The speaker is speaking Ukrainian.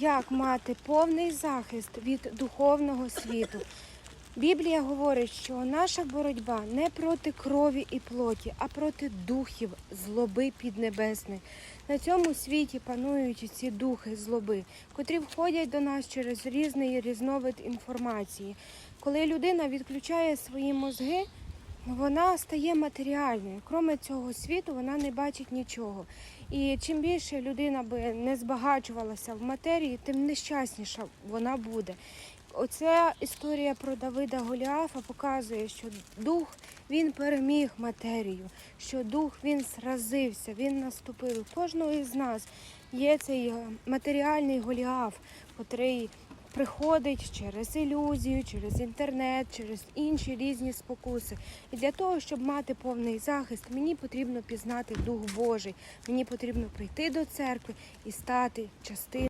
як мати повний захист від духовного світу. Біблія говорить, що наша боротьба не проти крові і плоті, а проти духів злоби піднебесної. На цьому світі панують ці духи злоби, котрі входять до нас через різний різновид інформації. Коли людина відключає свої мозги, вона стає матеріальною. Кроме цього світу, вона не бачить нічого. І чим більше людина би не збагачувалася в матерії, тим нещасніша вона буде. Оця історія про Давида Голіафа показує, що дух він переміг матерію, що дух він сразився, він наступив. У кожного із нас є цей е, матеріальний Голіаф, котрий приходить через ілюзію, через інтернет, через інші різні спокуси. І для того, щоб мати повний захист, мені потрібно пізнати Дух Божий. Мені потрібно прийти до церкви і стати частиною.